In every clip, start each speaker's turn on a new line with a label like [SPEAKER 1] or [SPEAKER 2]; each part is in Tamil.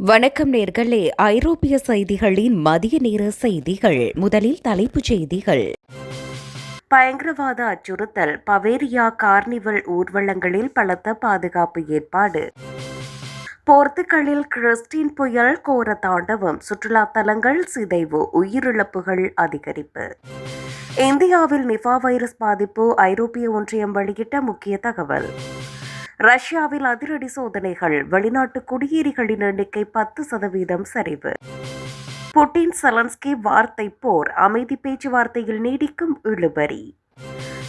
[SPEAKER 1] வணக்கம் நேர்களே. ஐரோப்பிய செய்திகளின் மதிய நேர செய்திகள். முதலில் தலைப்புச் செய்திகள். பயங்கரவாத அச்சுறுத்தல். பவேரியா கார்னிவல் ஊர்வலங்களில் பலத்த பாதுகாப்பு ஏற்பாடு. போர்த்துக்கலில் கிறிஸ்டின் புயல் கோர தாண்டவம். சுற்றுலா தலங்கள் சிதைவு. உயிரிழப்புகள் அதிகரிப்பு. இந்தியாவில் நிஃபா வைரஸ் பாதிப்பு. ஐரோப்பிய ஒன்றியம் வெளியிட்ட முக்கிய தகவல். ரஷ்யாவில் அதிரடி சோதனைகள் வெளிநாட்டு குடியேறிகளின் எண்ணிக்கை பத்து சதவீதம் சரிவு. புட்டின் சலன்ஸ்கி வார்த்தை போர் அமைதி பேச்சுவார்த்தையில் நீடிக்கும் இழுபறி.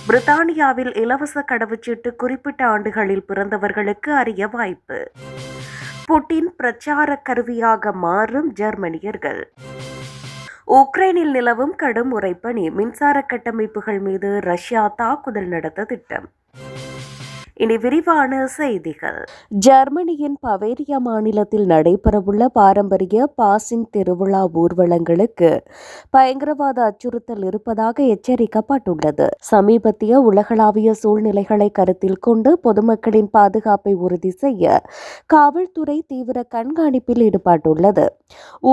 [SPEAKER 1] பிரித்தானியாவில் இலவச கடவுச்சீட்டு குறிப்பிட்ட ஆண்டுகளில் பிறந்தவர்களுக்கு அறிய வாய்ப்பு. புட்டின் பிரச்சார கருவியாக மாறும் ஜெர்மனியர்கள். உக்ரைனில் நிலவும் கடும் உரைப்பணி மின்சார கட்டமைப்புகள் மீது ரஷ்யா தாக்குதல் நடத்த திட்டம். இனி விரிவான செய்திகள். ஜெர்மனியின் பவேரியா மாநிலத்தில் நடைபெறவுள்ள பாரம்பரிய பாசிங் திருவிழா ஊர்வலங்களுக்கு பயங்கரவாத அச்சுறுத்தல் இருப்பதாக எச்சரிக்கப்பட்டுள்ளது. சமீபத்திய உலகளாவிய சூழ்நிலைகளை கருத்தில் கொண்டு பொதுமக்களின் பாதுகாப்பை உறுதி செய்ய காவல்துறை தீவிர கண்காணிப்பில் ஈடுபட்டுள்ளது.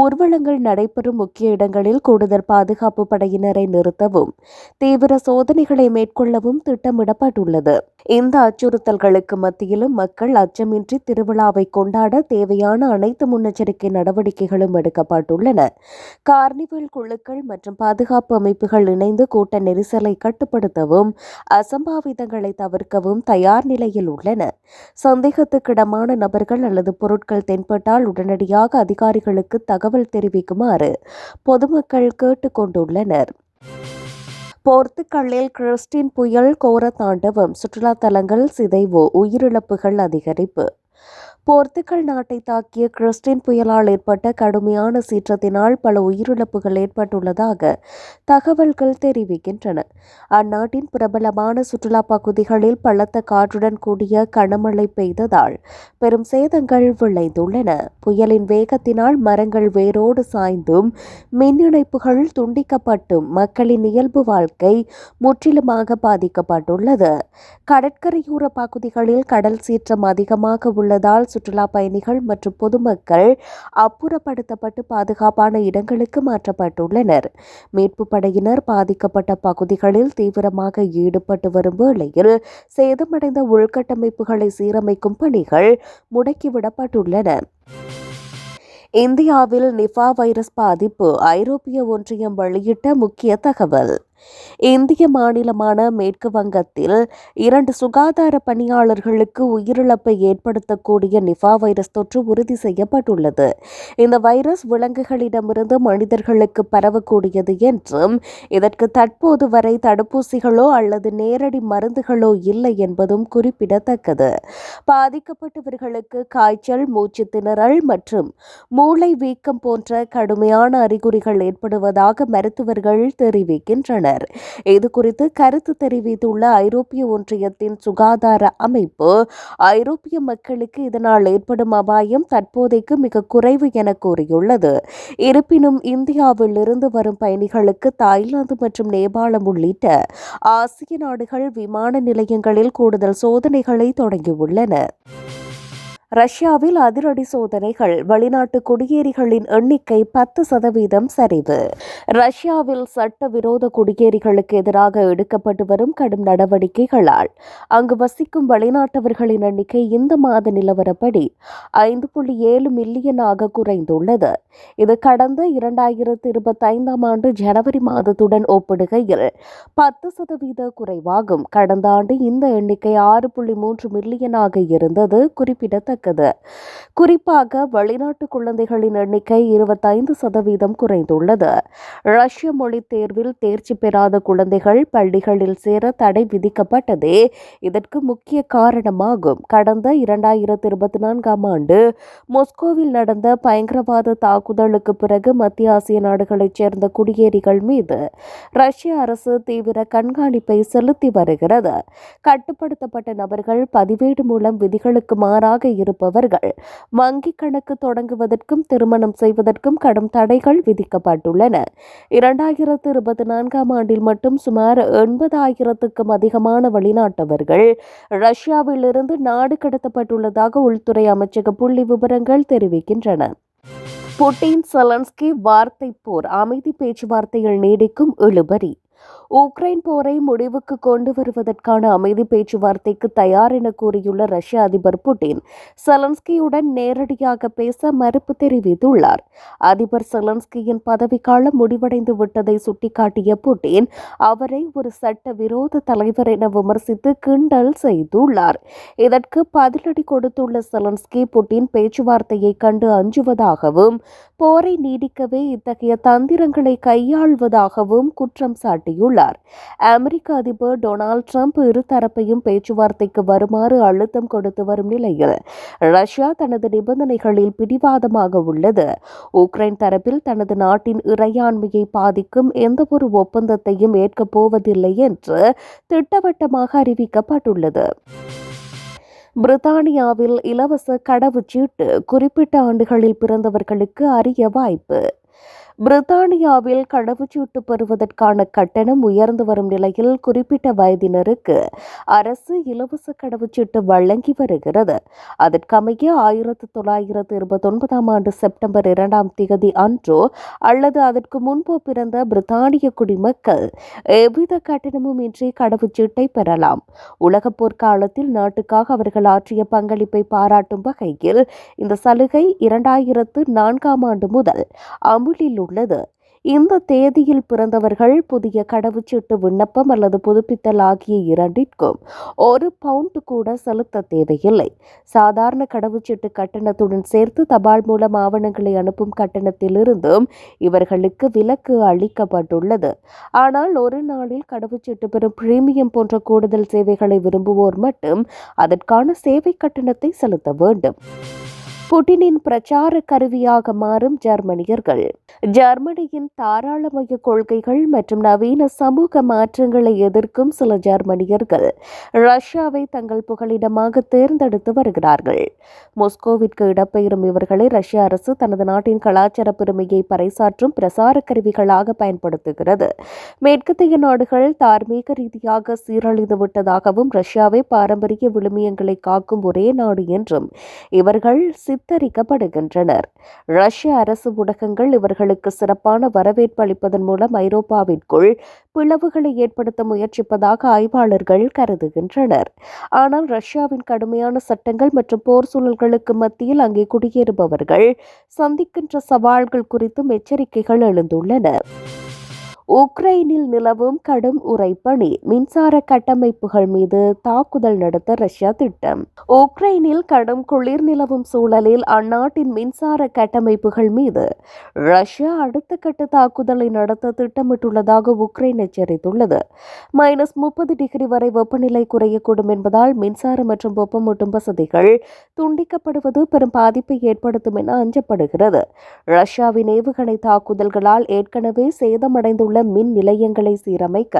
[SPEAKER 1] ஊர்வலங்கள் நடைபெறும் முக்கிய இடங்களில் கூடுதல் பாதுகாப்பு படையினரை நிறுத்தவும் தீவிர சோதனைகளை மேற்கொள்ளவும் திட்டமிடப்பட்டுள்ளது. இந்த அச்சுறுத்தல் அச்சுறுத்தல்களுக்கு மத்தியிலும் மக்கள் அச்சமின்றி திருவிழாவை கொண்டாட தேவையான அனைத்து முன்னெச்சரிக்கை நடவடிக்கைகளும் எடுக்கப்பட்டுள்ளன. கார்னிவல் குழுக்கள் மற்றும் பாதுகாப்பு அமைப்புகள் இணைந்து கூட்ட நெரிசலை கட்டுப்படுத்தவும் அசம்பாவிதங்களை தவிர்க்கவும் தயார் நிலையில் உள்ளன. சந்தேகத்துக்கிடமான நபர்கள் அல்லது பொருட்கள் தென்பட்டால் உடனடியாக அதிகாரிகளுக்கு தகவல் தெரிவிக்குமாறு பொதுமக்கள் கேட்டுக்கொண்டுள்ளனர். போர்த்துக்கல்லில் கிறிஸ்டின் புயல் கோர தாண்டவம் சுற்றுலா தலங்கள் சிதைவு. உயிரிழப்புகள் அதிகரிப்பு. போர்த்துகல் நாட்டை தாக்கிய கிறிஸ்டின் புயலால் ஏற்பட்ட கடுமையான சீற்றத்தினால் பல உயிரிழப்புகள் ஏற்பட்டுள்ளதாக தகவல்கள் தெரிவிக்கின்றன. அந்நாட்டின் பிரபலமான சுற்றுலா பகுதிகளில் பலத்த காற்றுடன் கூடிய கனமழை பெய்ததால் பெரும் சேதங்கள் விளைந்துள்ளன. புயலின் வேகத்தினால் மரங்கள் வேரோடு சாய்ந்தும் மின் இணைப்புகள் துண்டிக்கப்பட்டும் மக்களின் இயல்பு வாழ்க்கை முற்றிலுமாக பாதிக்கப்பட்டுள்ளது. கடற்கரையோர பகுதிகளில் கடல் சீற்றம் அதிகமாக உள்ளதால் சுற்றுலா பயணிகள் மற்றும் பொதுமக்கள் அப்புறப்படுத்தப்பட்டு பாதுகாப்பான இடங்களுக்கு மாற்றப்பட்டுள்ளனர். மீட்பு படையினர் பாதிக்கப்பட்ட பகுதிகளில் தீவிரமாக ஈடுபட்டு வரும் வேளையில் சேதமடைந்த உள்கட்டமைப்புகளை சீரமைக்கும் பணிகள் முடக்கிவிடப்பட்டுள்ளன இந்தியாவில் நிஃபா வைரஸ் பாதிப்பு ஐரோப்பிய ஒன்றியம் வெளியிட்ட முக்கிய தகவல். இந்திய மாநிலமான மேற்கு வங்கத்தில் இரண்டு சுகாதார பணியாளர்களுக்கு உயிரிழப்பை ஏற்படுத்தக்கூடிய நிஃபா வைரஸ் தொற்று உறுதி செய்யப்பட்டுள்ளது. இந்த வைரஸ் விலங்குகளிடமிருந்து மனிதர்களுக்கு பரவக்கூடியது என்றும் இதற்கு தற்போது வரை தடுப்பூசிகளோ அல்லது நேரடி மருந்துகளோ இல்லை என்பதும் குறிப்பிடத்தக்கது. பாதிக்கப்பட்டவர்களுக்கு காய்ச்சல் மூச்சு திணறல் மற்றும் மூளை வீக்கம் போன்ற கடுமையான அறிகுறிகள் ஏற்படுவதாக மருத்துவர்கள் தெரிவிக்கின்றனர். இது குறித்து கருத்து தெரிவித்துள்ள ஐரோப்பிய ஒன்றியத்தின் சுகாதார அமைப்பு ஐரோப்பிய மக்களுக்கு இதனால் ஏற்படும் அபாயம் தற்போதைக்கு மிக குறைவு என கூறியுள்ளது. இருப்பினும் இந்தியாவில் இருந்து வரும் பயணிகளுக்கு தாய்லாந்து மற்றும் நேபாளம் உள்ளிட்ட ஆசிய நாடுகள் விமான நிலையங்களில் கூடுதல் சோதனைகளை தொடங்கியுள்ளன. ரஷ்யாவில் அதிரடி சோதனைகள் வெளிநாட்டு குடியேறிகளின் எண்ணிக்கை பத்து சதவீதம் சரிவு. ரஷ்யாவில் சட்டவிரோத குடியேறிகளுக்கு எதிராக எடுக்கப்பட்டு வரும் கடும் நடவடிக்கைகளால் அங்கு வசிக்கும் வெளிநாட்டவர்களின் எண்ணிக்கை இந்த மாத நிலவரப்படி ஐந்து புள்ளி ஏழு மில்லியனாக குறைந்துள்ளது. இது கடந்த இரண்டாயிரத்து இருபத்தைந்தாம் ஆண்டு ஜனவரி மாதத்துடன் ஒப்பிடுகையில் பத்து சதவீத குறைவாகும். கடந்த ஆண்டு இந்த எண்ணிக்கை ஆறு புள்ளி மூன்று மில்லியனாக இருந்தது குறிப்பிடத்தக்கது. நடக்குது குறிப்பாக வெளிநாட்டு குழந்தைகளின் எண்ணிக்கை இருபத்தைந்து சதவீதம் குறைந்துள்ளது. ரஷ்ய மொழி தேர்வில் தேர்ச்சி பெறாத குழந்தைகள் பள்ளிகளில் சேர தடை விதிக்கப்பட்டதே இதற்கு முக்கிய காரணமாகும். கடந்த இரண்டாயிரத்தி இருபத்தி நான்காம் ஆண்டு மொஸ்கோவில் நடந்த பயங்கரவாத தாக்குதலுக்கு பிறகு மத்திய ஆசிய நாடுகளைச் சேர்ந்த குடியேறிகள் மீது ரஷ்ய அரசு தீவிர கண்காணிப்பை செலுத்தி வருகிறது. கட்டுப்படுத்தப்பட்ட நபர்கள் பதிவேடு மூலம் விதிகளுக்கு மாறாக இருப்பவர்கள் வங்கி கணக்கு தொடங்குவதற்கும் திருமணம் செய்வதற்கும் கடும் தடைகள் விதிக்கப்பட்டுள்ளன. இரண்டாயிரத்து இருபத்தி நான்காம் ஆண்டில் மட்டும் சுமார் எண்பதாயிரத்துக்கும் அதிகமான வெளிநாட்டவர்கள் ரஷ்யாவிலிருந்து நாடு கடத்தப்பட்டுள்ளதாக உள்துறை அமைச்சக புள்ளி விவரங்கள் தெரிவிக்கின்றன. புட்டின் செலன்ஸ்கி வார்த்தை போர் அமைதி பேச்சுவார்த்தைகள் நீடிக்கும் இழுபறி. உக்ரைன் போரை முடிவுக்கு கொண்டு வருவதற்கான அமைதி பேச்சுவார்த்தைக்கு தயார் என கூறியுள்ள ரஷ்ய அதிபர் புட்டின் செலன்ஸ்கியுடன் நேரடியாக பேச மறுப்பு தெரிவித்துள்ளார். அதிபர் செலன்ஸ்கியின் பதவிக்காலம் முடிவடைந்து விட்டதை சுட்டிக்காட்டிய புட்டின் அவரை ஒரு சட்ட விரோத தலைவர் என விமர்சித்து கிண்டல் செய்துள்ளார். இதற்கு பதிலடி கொடுத்துள்ள செலன்ஸ்கி புட்டின் பேச்சுவார்த்தையை கண்டு அஞ்சுவதாகவும் போரை நீடிக்கவே இத்தகைய தந்திரங்களை கையாள்வதாகவும் குற்றம் சாட்டியுள்ளார். அமெரிக்க அதிபர் டொனால்ட் ட்ரம்ப் இருதரப்பையும் பேச்சுவார்த்தைக்கு வருமாறு அழுத்தம் கொடுத்து வரும் நிலையில் ரஷ்யா தனது நிபந்தனைகளில் பிடிவாதமாக உள்ளது. உக்ரைன் தரப்பில் தனது நாட்டின் இறையாண்மையை பாதிக்கும் எந்தவொரு ஒப்பந்தத்தையும் ஏற்கப் போவதில்லை என்று திட்டவட்டமாக அறிவிக்கப்பட்டுள்ளது. பிரித்தானியாவில் இலவச கடவுச்சீட்டு குறிப்பிட்ட ஆண்டுகளில் பிறந்தவர்களுக்கு அரிய வாய்ப்பு. பிரித்தானியாவில் கடவுச்சீட்டு பெறுவதற்கான கட்டணம் உயர்ந்து வரும் நிலையில் குறிப்பிட்ட வயதினருக்கு அரசு இலவச கடவுச்சீட்டு வழங்கி வருகிறது. அதற்கமைய ஆயிரத்து தொள்ளாயிரத்து இருபத்தொன்பதாம் ஆண்டு செப்டம்பர் இரண்டாம் தேதி அன்றோ அல்லது அதற்கு முன்போ பிறந்த பிரித்தானிய குடிமக்கள் எவ்வித கட்டணமும் இன்றி கடவுச்சீட்டை பெறலாம். உலகப் போர்க்காலத்தில் நாட்டுக்காக அவர்கள் ஆற்றிய பங்களிப்பை பாராட்டும் வகையில் இந்த சலுகை இரண்டாயிரத்து நான்காம் ஆண்டு முதல் அமுலில் உள்ளது. இந்த தேதியில் பிறந்தவர்கள் புதிய கடவுச்சீட்டு விண்ணப்பம் அல்லது புதுப்பித்தல் ஆகிய இரண்டிற்கும் ஒரு பவுண்ட் கூட செலுத்த தேவையில்லை. சாதாரண கடவுச்சீட்டு கட்டணத்துடன் சேர்த்து தபால் மூலம் ஆவணங்களை அனுப்பும் கட்டணத்திலிருந்தும் இவர்களுக்கு விலக்கு அளிக்கப்பட்டுள்ளது. ஆனால் ஒரு நாளில் கடவுச்சீட்டு பெறும் பிரீமியம் போன்ற கூடுதல் சேவைகளை விரும்புவோர் மட்டும் அதற்கான சேவை கட்டணத்தை செலுத்த வேண்டும். புட்டினின் பிரச்சார கருவியாக மாறும் ஜெர்மனியர்கள். ஜெர்மனியின் தாராளமய கொள்கைகள் மற்றும் நவீன சமூக மாற்றங்களை எதிர்க்கும் சில ஜெர்மனியர்கள் ரஷ்யாவை தங்கள் புகலிடமாக தேர்ந்தெடுத்து வருகிறார்கள். மொஸ்கோவிற்கு இடம்பெயரும் இவர்களை ரஷ்ய அரசு தனது நாட்டின் கலாச்சார பெருமையை பறைசாற்றும் பிரசார கருவிகளாக பயன்படுத்துகிறது. மேற்கத்திய நாடுகள் தார்மீக ரீதியாக சீரழிந்து விட்டதாகவும் ரஷ்யாவை பாரம்பரிய விழுமியங்களை காக்கும் ஒரே நாடு என்றும் இவர்கள் சித்தரிக்கப்படுகின்றனர். ரஷ்ய அரசு ஊடகங்கள் இவர்களுக்கு சிறப்பான வரவேற்பு அளிப்பதன் மூலம் ஐரோப்பாவிற்குள் பிளவுகளை ஏற்படுத்த முயற்சிப்பதாக ஆய்வாளர்கள் கருதுகின்றனர். ஆனால் ரஷ்யாவின் கடுமையான சட்டங்கள் மற்றும் போர் சூழல்களுக்கு மத்தியில் அங்கே குடியேறுபவர்கள் சந்திக்கின்ற சவால்கள் குறித்தும் எச்சரிக்கைகள் எழுந்துள்ளன உக்ரைனில் நிலவும் கடும் உரைப்பணி மின்சார கட்டமைப்புகள் மீது தாக்குதல் நடத்த ரஷ்யா திட்டம். உக்ரைனில் கடும் குளிர் நிலவும் சூழலில் அந்நாட்டின் மின்சார கட்டமைப்புகள் மீது ரஷ்யா அடுத்த கட்ட தாக்குதலை நடத்த திட்டமிட்டுள்ளதாக உக்ரைன் எச்சரித்துள்ளது. மைனஸ் முப்பது டிகிரி வரை வெப்பநிலை குறையக்கூடும் என்பதால் மின்சார மற்றும் வெப்பமூட்டும் வசதிகள் துண்டிக்கப்படுவது பெரும் பாதிப்பை ஏற்படுத்தும் என அஞ்சப்படுகிறது. ரஷ்யாவின் ஏவுகணை தாக்குதல்களால் ஏற்கனவே சேதமடைந்துள்ள உள்ள மின் நிலையங்களை சீரமைக்க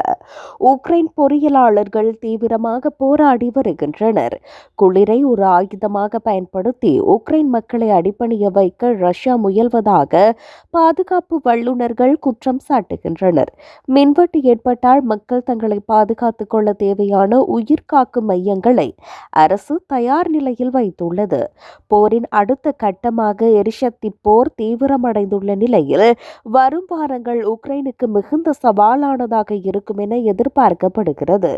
[SPEAKER 1] உக்ரைன் பொறியியலாளர்கள் தீவிரமாக போராடி வருகின்றனர். குளிரை ஒரு ஆயுதமாக பயன்படுத்தி உக்ரைன் மக்களை அடிப்பணிய வைக்க ரஷ்யா முயல்வதாக பாதுகாப்பு வல்லுநர்கள் குற்றம் சாட்டுகின்றனர். மின்வெட்டு ஏற்பட்டால் மக்கள் தங்களை பாதுகாத்துக் கொள்ள தேவையான உயிர்காக்கும் மையங்களை அரசு தயார் நிலையில் வைத்துள்ளது. போரின் அடுத்த கட்டமாக எரிசக்தி போர் தீவிரமடைந்துள்ள நிலையில் வரும் வாரங்கள் உக்ரைனுக்கு மிகுந்த சவாலானதாக இருக்கும் என எதிர்பார்க்கப்படுகிறது.